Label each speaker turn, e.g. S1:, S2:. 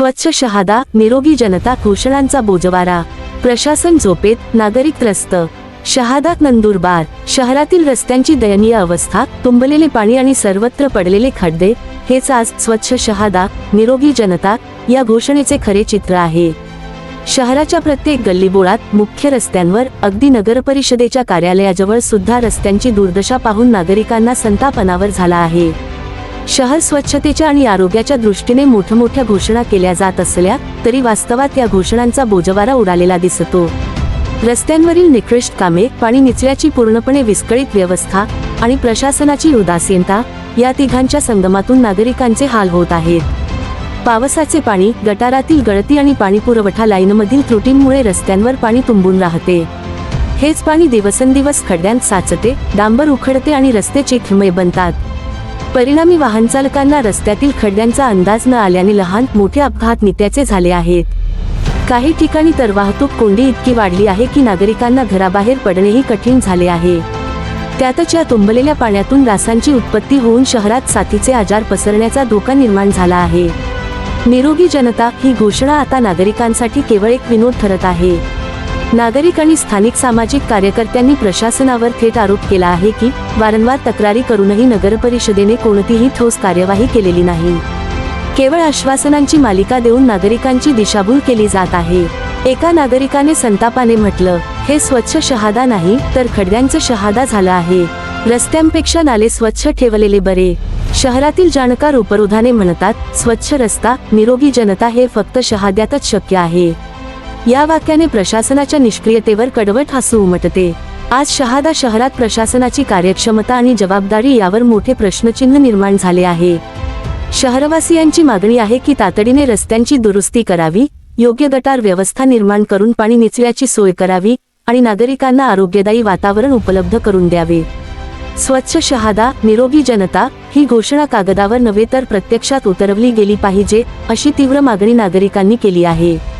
S1: स्वच्छ शहादा निरोगी जनता घोषणांचा बोजवारा. प्रशासन झोपेत नागरिक त्रस्त. शहादात नंदुरबार शहरातील रस्त्यांची दयनीय अवस्था तुंबलेले पाणी आणि सर्वत्र पडलेले खड्डे हेच आज स्वच्छ शहादा निरोगी जनता या घोषणेचे खरे चित्र आहे. शहराच्या प्रत्येक गल्लीबोळात मुख्य रस्त्यांवर अगदी नगरपरिषदेच्या कार्यालयाजवळ सुद्धा रस्त्यांची दुर्दशा पाहून नागरिकांना संतापनावर झाला आहे. शहर स्वच्छतेच्या आणि आरोग्याच्या दृष्टीने मोठमोठ्या घोषणा केल्या जात असल्या तरी वास्तवात या घोषणांचा बोजवारा उडालेला दिसतो. रस्त्यांवरील निकृष्ट कामे पाणी निचल्याची पूर्णपणे विस्कळीत व्यवस्था आणि प्रशासनाची उदासीनता या तिघांच्या संगमातून नागरिकांचे हाल होत आहेत. पावसाचे पाणी गटारातील गळती आणि पाणीपुरवठा लाईनमधील त्रुटींमुळे रस्त्यांवर पाणी तुंबून राहते. हेच पाणी दिवसेंदिवस खड्ड्यांत साचते डांबर उखडते आणि रस्ते चिखलमय बनतात. परिणामी वाहन चालकांना रस्त्यातील खड्ड्यांचा अंदाज न आल्याने लहान मोठे अपघात नित्याचे झाले आहेत. काही ठिकाणी तर वाहतूक कोंडी इतकी वाढली आहे की नागरिकांना घराबाहेर पडणेही कठीण झाले आहे. त्यातच या तुंबलेल्या पाण्यातून डासांची उत्पत्ती होऊन शहरात साथीचे आजार पसरण्याचा धोका निर्माण झाला आहे. निरोगी जनता ही घोषणा आता नागरिकांसाठी केवळ एक विनोद ठरत आहे. नागरिक आणि स्थानिक सामाजिक कार्यकर्त्यांनी प्रशासनावर थेट आरोप केला आहे की वारंवार तक्रारी करूनही नगरपरिषदेने कोणतीही ठोस कार्यवाही केलेली नाही. केवळ आश्वासनांची मालिका देऊन नागरिकांची दिशाभूल केली जात आहे. एका नागरिकाने संतापाने म्हटलं हे स्वच्छ शहादा नाही तर खड्ड्यांचं शहादा झालं आहे. रस्त्यांपेक्षा नाले स्वच्छ ठेवलेले बरे. शहरातील जाणकार उपरोधाने म्हणतात स्वच्छ रस्ता निरोगी जनता हे फक्त शहाद्यातच शक्य आहे. या वाक्याने प्रशासनाच्या निष्क्रियतेवर कडवट हसू उमटते. आज शहादा शहरात प्रशासनाची कार्यक्षमता आणि जबाबदारी यावर मोठे प्रश्नचिन्ह निर्माण झाले आहे. शहरवासियांची मागणी आहे की तातडीने रस्त्यांची दुरुस्ती करावी योग्य गटार व्यवस्था निर्माण करून पाणी निचल्याची सोय करावी आणि नागरिकांना आरोग्यदायी वातावरण उपलब्ध करून द्यावे. स्वच्छ शहादा निरोगी जनता ही घोषणा कागदावर नव्हे तर प्रत्यक्षात उतरवली गेली पाहिजे अशी तीव्र मागणी नागरिकांनी केली आहे.